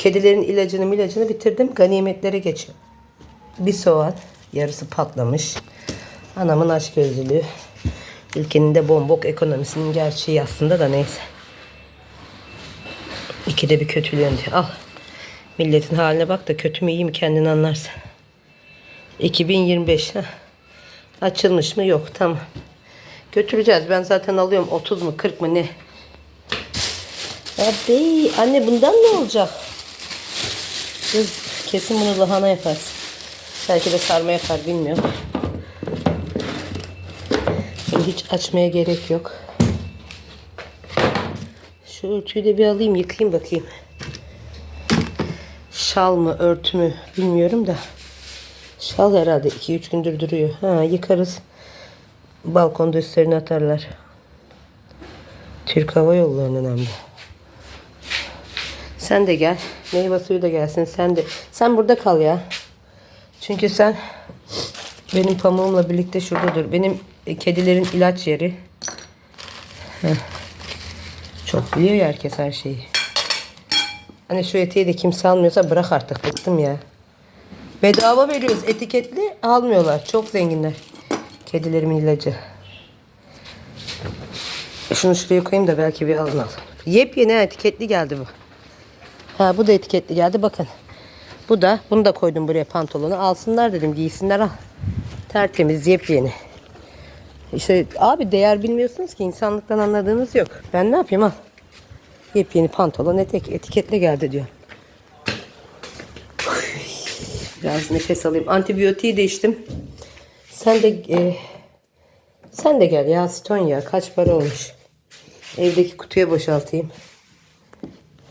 Kedilerin ilacını milacını bitirdim. Ganimetlere geçiyorum. Bir soğan. Yarısı patlamış. Anamın aç gözlülüğü. Ülkenin de bombok ekonomisinin gerçeği aslında da neyse. İkide bir kötülüyorsun diyor. Al. Milletin haline bak da kötü mü iyi mi kendin anlarsın. 2025 ha. Açılmış mı? Yok. Tamam. Götüreceğiz. Ben zaten alıyorum 30 mu 40 mı ne? Abi anne bundan ne olacak? Kız kesin bunu lahana yaparsın. Belki de sarma yapar bilmiyorum. Şimdi hiç açmaya gerek yok. Şu örtüyü de bir alayım yıkayayım bakayım. Şal mı örtü mü bilmiyorum da. Şal herhalde 2-3 gündür duruyor. Ha yıkarız. Balkonda üstlerine atarlar. Türk Hava Yolları'nın hem de. Sen de gel. Meyve suyu da gelsin. Sen de. Sen burada kal ya. Çünkü sen benim pamuğumla birlikte şurada dur. Benim e, kedilerin ilaç yeri. Çok biliyor ya herkes her şeyi. Hani şu eteği de kimse almıyorsa bırak artık. Bıktım ya. Bedava veriyoruz etiketli almıyorlar. Çok zenginler. Kedilerimin ilacı. Şunu şuraya koyayım da belki bir alın al. Yepyeni etiketli geldi bu. Ha bu da etiketli geldi bakın. Bu da bunu da koydum buraya pantolonu. Alsınlar dedim giysinler al. Tertemiz yepyeni. İşte abi değer bilmiyorsunuz ki insanlıktan anladığınız yok. Ben ne yapayım al. Yepyeni pantolon etek etiketle geldi diyor. Biraz nefes alayım. Antibiyotiği de içtim. Sen de e, sen de gel ya Stonya. Kaç para olmuş? Evdeki kutuya boşaltayım.